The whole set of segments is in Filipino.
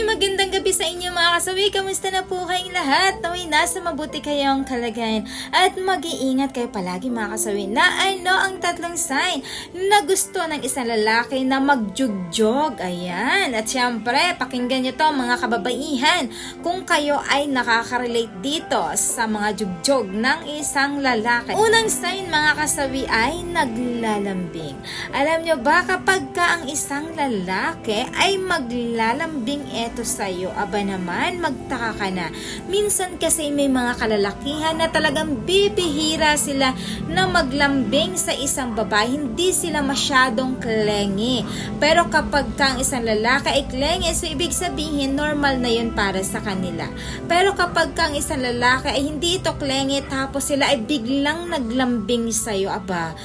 Hi! Magandang gabi sa inyo mga kasawi. Kamusta na po kayong lahat? Naway nasa mabuti kayong kalagayan. At mag-iingat kayo palagi mga kasawi na ano ang tatlong sign na gusto ng isang lalaki na magjugjog. Ayan. At syempre, pakinggan nyo to mga kababaihan kung kayo ay nakaka-relate dito sa mga jugjog ng isang lalaki. Unang sign mga kasawi ay naglalambing. Alam nyo ba kapag ka ang isang lalaki ay maglalambing eto sa'yo, aba naman, magtaka ka na. Minsan kasi may mga kalalakihan na talagang bibihira sila na maglambing sa isang babae. Hindi sila masyadong klengi. Pero kapag kang isang lalaki ay klengi, so ibig sabihin normal na yun para sa kanila. Pero kapag kang isang lalaki ay hindi ito klengi, tapos sila ay biglang naglambing sa'yo, aba,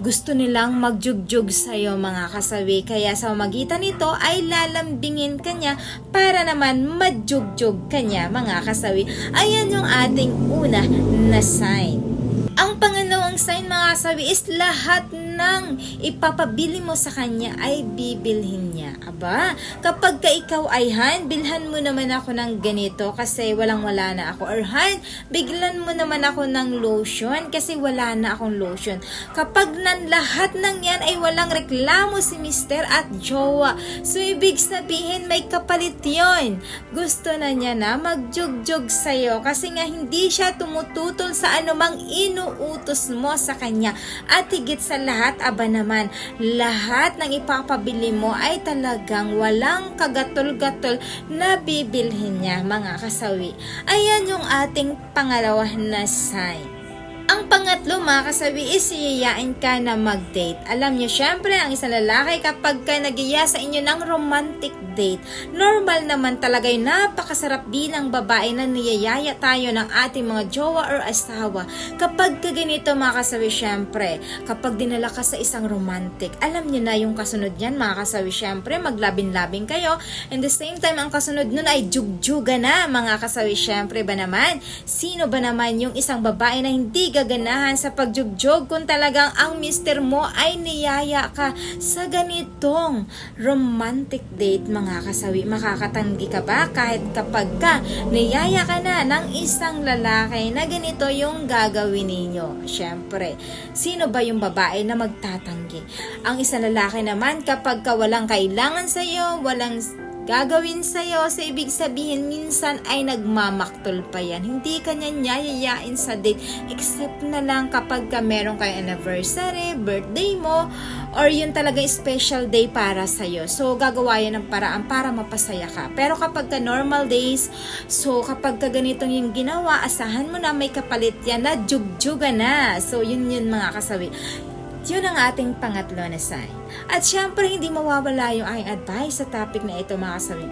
gusto nilang magjugjug sa'yo mga kasawi. Kaya sa magitan nito ay lalambingin kanya para naman majugjug kanya mga kasawi. Ayan yung ating una na sign. Ang pangalawang sign mga kasawi is lahat ng ipapabili mo sa kanya ay bibilhin niya. Aba, kapag ka ikaw ay Han, bilhan mo naman ako ng ganito kasi walang wala na ako. Or Han, biglan mo naman ako ng lotion kasi wala na akong lotion. Kapag nan lahat ng yan ay walang reklamo si Mister at Jowa. So, ibig sabihin may kapalit yon. Gusto na niya na magjugjug sa'yo kasi nga hindi siya tumututol sa anumang inuutos mo sa kanya. At higit sa lahat, aba naman, lahat ng ipapabili mo ay talagang walang kagatol-gatol na bibilhin niya mga kasawi. Ayan yung ating pangalawa na sign. Ang pangatlo mga kasabi is siyayain ka na mag-date. Alam niyo syempre ang isang lalaki kapag ka nagiya sa inyo ng romantic date, normal naman talaga yung napakasarap bilang babae na niyayaya tayo ng ating mga jowa or asawa. Kapag ka ganito mga kasabi syempre, kapag dinala ka sa isang romantic, alam niyo na yung kasunod niyan mga kasabi syempre, maglabing-labing kayo. And the same time, ang kasunod nun ay jugjuga na mga kasawi syempre ba naman? Sino ba naman yung isang babae na hindi gaganahan sa pagjugjog kung talagang ang mister mo ay niyaya ka sa ganitong romantic date mga kasawi. Makakatanggi ka ba kahit kapag ka niyaya ka na ng isang lalaki na ganito yung gagawin ninyo? Siyempre, sino ba yung babae na magtatanggi? Ang isang lalaki naman kapag ka walang kailangan sa'yo, walang gagawin sa'yo. So, ibig sabihin, minsan ay nagmamaktol pa yan. Hindi ka niya nyayayain sa date. Except na lang kapag ka meron kayo anniversary, birthday mo, or yun talaga special day para sa'yo. So, gagawa yan ng paraan para mapasaya ka. Pero kapag ka normal days, so kapag ka ganitong yung ginawa, asahan mo na may kapalit yan na jugjuga na. So, yun yun mga kasawi. Yun ang ating pangatlo na sign. At syempre, hindi mawawala yung aking advice sa topic na ito mga kasawi.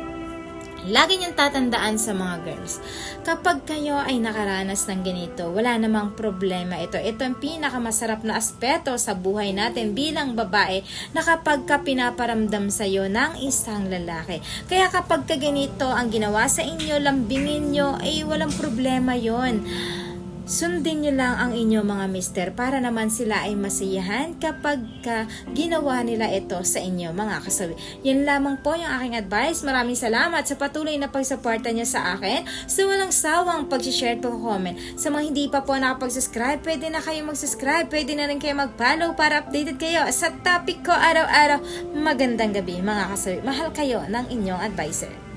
Lagi niyong tatandaan sa mga girls, kapag kayo ay nakaranas ng ganito, wala namang problema ito. Ito ang pinakamasarap na aspeto sa buhay natin bilang babae na kapag ka pinaparamdam sa iyo ng isang lalaki. Kaya kapag ka ganito ang ginawa sa inyo, lambingin nyo, ay walang problema yon Sundin nyo lang ang inyong mga mister para naman sila ay masiyahan kapag ka ginawa nila ito sa inyo mga kasawi. Yan lamang po yung aking advice. Maraming salamat sa patuloy na pagsuporta nyo sa akin. Sa walang sawang pag-share at comment. Sa mga hindi pa po nakapag-subscribe, pwede na kayo mag-subscribe. Pwede na rin kayo mag-follow para updated kayo sa topic ko araw-araw. Magandang gabi mga kasawi. Mahal kayo ng inyong advisor.